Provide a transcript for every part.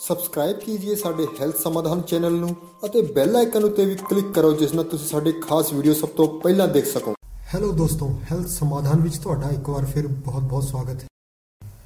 Subscribe ਕੀजिए ਸਾਡੇ health ਸਮਾਧਾਨ channel ਨੂੰ ਅਤੇ ਬੈਲ ਆਈਕਨ ਉੱਤੇ ਵੀ ਕਲਿੱਕ ਕਰੋ, ਜਿਸ ਨਾਲ ਤੁਸੀਂ ਸਾਡੇ ਖਾਸ ਵੀਡੀਓ ਸਭ ਤੋਂ ਪਹਿਲਾਂ ਦੇਖ ਸਕੋ। ਹੈਲੋ ਦੋਸਤੋ ਹੈਲਥ ਸਮਾਧਾਨ ਵਿੱਚ ਤੁਹਾਡਾ ਇੱਕ ਵਾਰ ਫਿਰ ਬਹੁਤ-ਬਹੁਤ ਸਵਾਗਤ ਹੈ।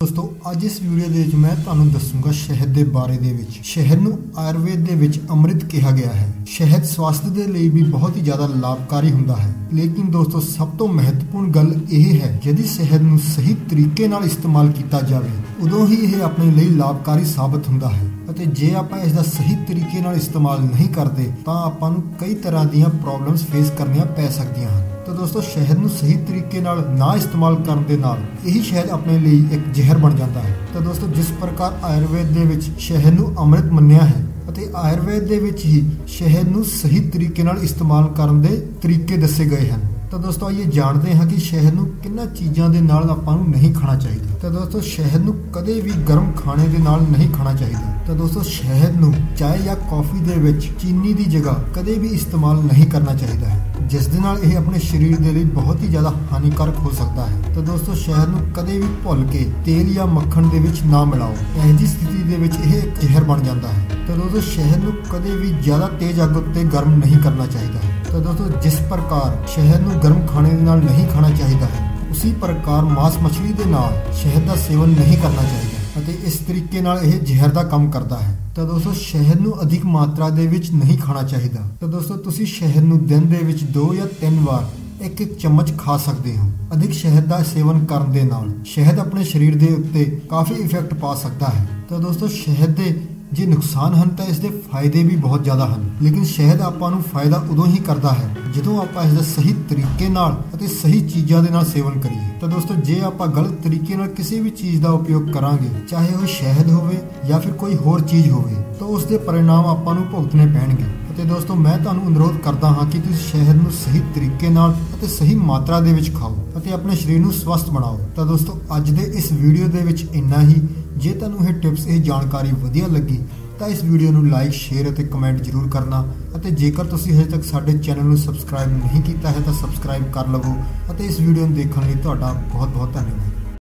ਦੋਸਤੋ ਅੱਜ ਇਸ ਵੀਡੀਓ ਦੇ ਵਿੱਚ ਮੈਂ ਤੁਹਾਨੂੰ ਦੱਸੂਗਾ ਸ਼ਹਿਦ ਦੇ ਬਾਰੇ ਦੇ ਵਿੱਚ। ਸ਼ਹਿਦ ਨੂੰ ਆਯੁਰਵੇਦ ਦੇ ਵਿੱਚ ਅੰਮ੍ਰਿਤ ਕਿਹਾ ਗਿਆ ਹੈ। ਸ਼ਹਿਦ ਸਵਾਸਥ ਦੇ ਲਈ ਵੀ ਬਹੁਤ ਹੀ ਜ਼ਿਆਦਾ ਲਾਭਕਾਰੀ ਹੁੰਦਾ ਹੈ। ਲੇਕਿਨ ਦੋਸਤੋ, ਸਭ ਤੋਂ ਮਹੱਤਵਪੂਰਨ ਗੱਲ ਇਹ ਹੈ, ਜਦ ਸ਼ਹਿਦ ਨੂੰ ਸਹੀ ਤਰੀਕੇ ਨਾਲ ਇਸਤੇਮਾਲ ਕੀਤਾ ਜਾਵੇ, ਉਦੋਂ ਹੀ ਇਹ ਆਪਣੇ ਲਈ ਲਾਭਕਾਰੀ ਸਾਬਤ ਹੁੰਦਾ ਹੈ। ਅਤੇ ਜੇ ਆਪਾਂ ਇਸ ਦਾ ਸਹੀ ਤਰੀਕੇ ਨਾਲ ਇਸਤੇਮਾਲ ਨਹੀਂ ਕਰਦੇ, ਤਾਂ ਆਪਾਂ ਨੂੰ ਕਈ ਤਰ੍ਹਾਂ ਦੀਆਂ ਪ੍ਰੋਬਲਮਸ ਫੇਸ ਕਰਨੀਆਂ ਪੈ ਸਕਦੀਆਂ ਹਨ। ਤਾਂ ਦੋਸਤੋ, ਸ਼ਹਿਦ ਨੂੰ ਸਹੀ ਤਰੀਕੇ ਨਾਲ ਨਾ ਇਸਤੇਮਾਲ ਕਰਨ ਦੇ ਨਾਲ ਇਹੀ ਸ਼ਹਿਦ ਆਪਣੇ ਲਈ ਇੱਕ ਜ਼ਹਿਰ ਬਣ ਜਾਂਦਾ ਹੈ। ਤਾਂ ਦੋਸਤੋ, ਜਿਸ ਪ੍ਰਕਾਰ ਆਯੁਰਵੇਦ ਦੇ ਵਿੱਚ ਸ਼ਹਿਦ ਨੂੰ ਅੰਮ੍ਰਿਤ ਮੰਨਿਆ ਹੈ ਅਤੇ ਆਯੁਰਵੇਦ ਦੇ ਵਿੱਚ ਹੀ ਸ਼ਹਿਦ ਨੂੰ ਸਹੀ ਤਰੀਕੇ ਨਾਲ ਇਸਤੇਮਾਲ ਕਰਨ ਦੇ ਤਰੀਕੇ ਦੱਸੇ ਗਏ ਹਨ। ਤਾਂ ਦੋਸਤੋ ਇਹ ਜਾਣਦੇ ਹਾਂ ਕਿ ਸ਼ਹਿਦ ਨੂੰ ਕਿੰਨਾ ਚੀਜ਼ਾਂ ਦੇ ਨਾਲ ਆਪਾਂ ਨੂੰ ਨਹੀਂ ਖਾਣਾ ਚਾਹੀਦਾ। ਤਾਂ ਦੋਸਤੋ ਸ਼ਹਿਦ ਨੂੰ ਕਦੇ ਵੀ ਗਰਮ ਖਾਣੇ ਦੇ ਨਾਲ ਨਹੀਂ ਖਾਣਾ ਚਾਹੀਦਾ। ਤਾਂ ਦੋਸਤੋ ਸ਼ਹਿਦ ਨੂੰ ਚਾਹ ਜਾਂ ਕਾਫੀ ਦੇ ਵਿੱਚ ਚੀਨੀ ਦੀ ਜਗ੍ਹਾ ਕਦੇ ਵੀ ਇਸਤੇਮਾਲ ਨਹੀਂ ਕਰਨਾ ਚਾਹੀਦਾ ਹੈ, ਜਿਸ ਦੇ ਨਾਲ ਇਹ ਆਪਣੇ ਸਰੀਰ ਦੇ ਲਈ ਬਹੁਤ ਹੀ ਜ਼ਿਆਦਾ ਹਾਨੀਕਾਰਕ ਹੋ ਸਕਦਾ ਹੈ। ਤਾਂ ਦੋਸਤੋ ਸ਼ਹਿਦ ਨੂੰ ਕਦੇ ਵੀ ਭੁੱਲ ਕੇ ਤੇਲ ਜਾਂ ਮੱਖਣ ਦੇ ਵਿੱਚ ਨਾ ਮਿਲਾਓ। ਇਹੋ ਜੀ ਸਥਿਤੀ ਦੇ ਵਿੱਚ ਇਹ ਇੱਕ ਜ਼ਹਿਰ ਬਣ ਜਾਂਦਾ ਹੈ। ਤਾਂ ਦੋਸਤੋ ਸ਼ਹਿਦ ਨੂੰ ਕਦੇ ਵੀ ਜ਼ਿਆਦਾ ਤੇਜ਼ ਅੱਗ ਉੱਤੇ ਗਰਮ ਨਹੀਂ ਕਰਨਾ ਚਾਹੀਦਾ। ਤਾਂ ਦੋਸਤੋ, ਜਿਸ ਪ੍ਰਕਾਰ ਸ਼ਹਿਦ ਨੂੰ ਗਰਮ ਖਾਣੇ ਦੇ ਨਾਲ ਨਹੀਂ ਖਾਣਾ ਚਾਹੀਦਾ ਹੈ, ਉਸੇ ਪ੍ਰਕਾਰ ਮਾਸ ਮੱਛਲੀ ਦੇ ਨਾਲ ਸ਼ਹਿਦ ਦਾ ਸੇਵਨ ਨਹੀਂ ਕਰਨਾ ਚਾਹੀਦਾ ਅਤੇ ਇਸ ਤਰੀਕੇ ਨਾਲ ਇਹ ਜ਼ਹਿਰ ਦਾ ਕੰਮ ਕਰਦਾ ਹੈ। ਤਾਂ ਦੋਸਤੋ, ਸ਼ਹਿਦ ਨੂੰ ਅਧਿਕ ਮਾਤਰਾ ਦੇ ਵਿੱਚ ਨਹੀਂ ਖਾਣਾ ਚਾਹੀਦਾ। ਤਾਂ ਦੋਸਤੋ, ਤੁਸੀਂ ਸ਼ਹਿਦ ਨੂੰ ਦਿਨ ਦੇ ਵਿੱਚ 2 ਜਾਂ 3 ਵਾਰ ਇੱਕ ਇੱਕ ਚਮਚ ਖਾ ਸਕਦੇ ਹੋ। ਅਧਿਕ ਸ਼ਹਿਦ ਦਾ ਸੇਵਨ ਕਰਨ ਦੇ ਨਾਲ ਸ਼ਹਿਦ ਆਪਣੇ ਸਰੀਰ ਦੇ ਉੱਤੇ ਕਾਫੀ ਇਫੈਕਟ ਪਾ ਸਕਦਾ ਹੈ। ਤਾਂ ਦੋਸਤੋ, ਸ਼ਹਿਦ ਦੇ ਜੇ ਨੁਕਸਾਨ ਹਨ ਤਾਂ ਇਸ ਦੇ ਫਾਇਦੇ ਵੀ ਬਹੁਤ ਜ਼ਿਆਦਾ ਹਨ। ਲੇਕਿਨ ਸ਼ਹਿਦ ਆਪਾਂ ਨੂੰ ਫਾਇਦਾ ਉਦੋਂ ਹੀ ਕਰਦਾ ਹੈ, ਜਦੋਂ ਆਪਾਂ ਇਸ ਦਾ ਸਹੀ ਤਰੀਕੇ ਨਾਲ ਅਤੇ ਸਹੀ ਚੀਜ਼ਾਂ ਦੇ ਨਾਲ ਸੇਵਨ ਕਰੀਏ। ਤਾਂ ਦੋਸਤੋ, ਜੇ ਆਪਾਂ ਗਲਤ ਤਰੀਕੇ ਨਾਲ ਕਿਸੇ ਵੀ ਚੀਜ਼ ਦਾ ਉਪਯੋਗ ਕਰਾਂਗੇ, ਚਾਹੇ ਉਹ ਸ਼ਹਿਦ ਹੋਵੇ ਜਾਂ ਫਿਰ ਕੋਈ ਹੋਰ ਚੀਜ਼ ਹੋਵੇ, ਤਾਂ ਉਸ ਦੇ ਪਰਿਣਾਮ ਆਪਾਂ ਨੂੰ ਭੁਗਤਣੇ ਪੈਣਗੇ। ਅਤੇ ਦੋਸਤੋ, ਮੈਂ ਤੁਹਾਨੂੰ ਅਨੁਰੋਧ ਕਰਦਾ ਹਾਂ ਕਿ ਤੁਸੀਂ ਸ਼ਹਿਦ ਨੂੰ ਸਹੀ ਤਰੀਕੇ ਨਾਲ ਅਤੇ ਸਹੀ ਮਾਤਰਾ ਦੇ ਵਿੱਚ ਖਾਓ ਅਤੇ ਆਪਣੇ ਸਰੀਰ ਨੂੰ ਸਵਸਥ ਬਣਾਓ। ਤਾਂ ਦੋਸਤੋ, ਅੱਜ ਦੇ ਇਸ ਵੀਡੀਓ ਦੇ ਵਿੱਚ ਇੰਨਾ ਹੀ। ਜੇ ਤੁਹਾਨੂੰ ਇਹ ਟਿਪਸ, ਇਹ ਜਾਣਕਾਰੀ ਵਧੀਆ ਲੱਗੀ, ਤਾਂ ਇਸ ਵੀਡੀਓ ਨੂੰ ਲਾਈਕ, ਸ਼ੇਅਰ ਅਤੇ ਕਮੈਂਟ ਜ਼ਰੂਰ ਕਰਨਾ। ਅਤੇ ਜੇਕਰ ਤੁਸੀਂ ਹਜੇ ਤੱਕ ਸਾਡੇ ਚੈਨਲ ਨੂੰ ਸਬਸਕ੍ਰਾਈਬ ਨਹੀਂ ਕੀਤਾ ਹੈ, ਤਾਂ ਸਬਸਕ੍ਰਾਈਬ ਕਰ ਲਵੋ। ਅਤੇ ਇਸ ਵੀਡੀਓ ਨੂੰ ਦੇਖਣ ਲਈ ਤੁਹਾਡਾ ਬਹੁਤ ਬਹੁਤ ਧੰਨਵਾਦ।